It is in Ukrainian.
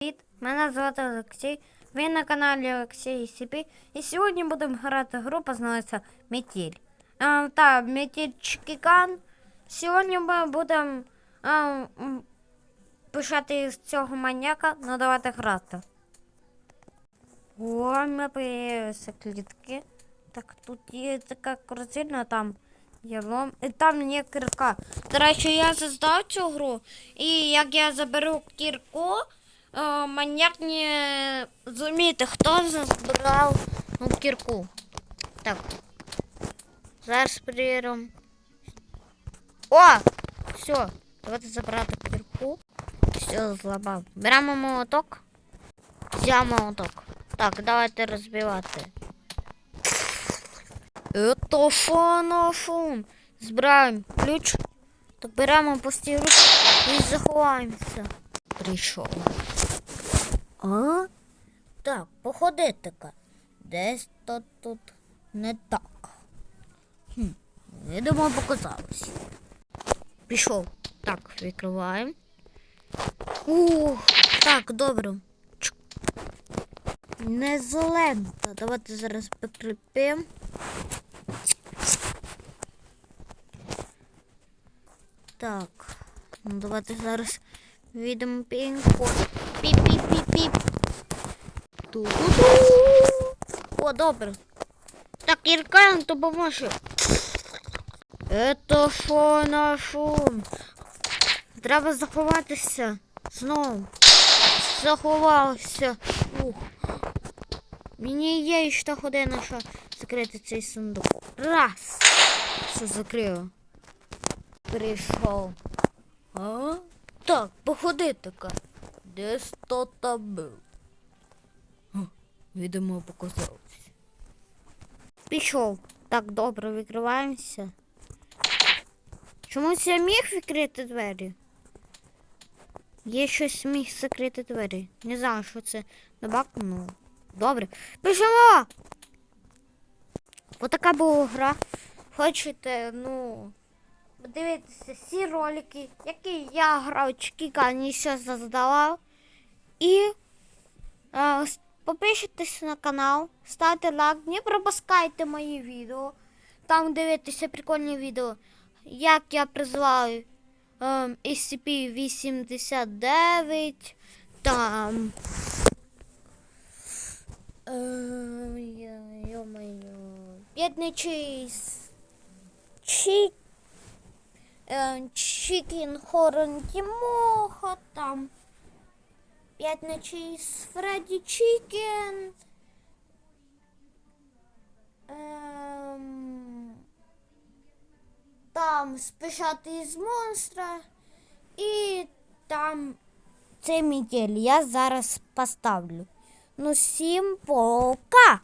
Привіт, мене звати Олексій. Ви на каналі Олексій Сіпі. І сьогодні будемо грати гру, познається Метіль. А, та, Метіль Чкікан. Сьогодні ми будемо пишати з цього маньяка, ну давайте грати. О, ми появилися клітки. Так, тут є така корзина, там є лом. І там є кірка. До речі, я создав цю гру, і як я заберу кірку, маньяк не зуміти, хто забрав ну, кірку. Так. Зараз перевіримо. О! Все, давайте забрати кірку. Все, зламав. Беремо молоток. Взяв молоток. Так, давайте розбивати. Это шо шум? Збираємо ключ. Так беремо пусті руки і заховаємося. Прийшов. А? Так, походити-ка. Десь то тут не так. Хм, видимо, показалось. Пішов. Так, відкриваємо. Ух, так, добре. Не зелента. Давайте зараз прикріпимо. Так. Ну давайте зараз відемо пінг-код. Піп-піп-піп-піп. О, добре. Так, Ірка нам допоможе. Это що на шум? Треба заховатися. Знову. Заховався. Ух. Мені є ще година, що закрити цей сундук. Раз. Все закрив. Прийшов. А? Так, походи така. Десь то та був. Відомо показалось. Пішов. Так, добре, відкриваємося. Чомусь я міг відкрити двері? Є щось міг закрити двері. Не знаю, що це на бак, ну. Добре. Пішемо! Отака була гра. Хочете, ну, подивитися всі ролики, які я грав Чкікані ще создавав. І е, с- на канал, ставте лайк, не пропускайте мої відео. Там дивитися прикольні відео, як я призиваю ем, SCP-89, там. Ем, я- Йо-моє. Бідничий с- Чі... е, Чікін Хорон Тімоха, там. П'ятничий з Фредді Чікен. Ем, там спішати з монстра. І там цей метель я зараз поставлю. Ну, всім пока!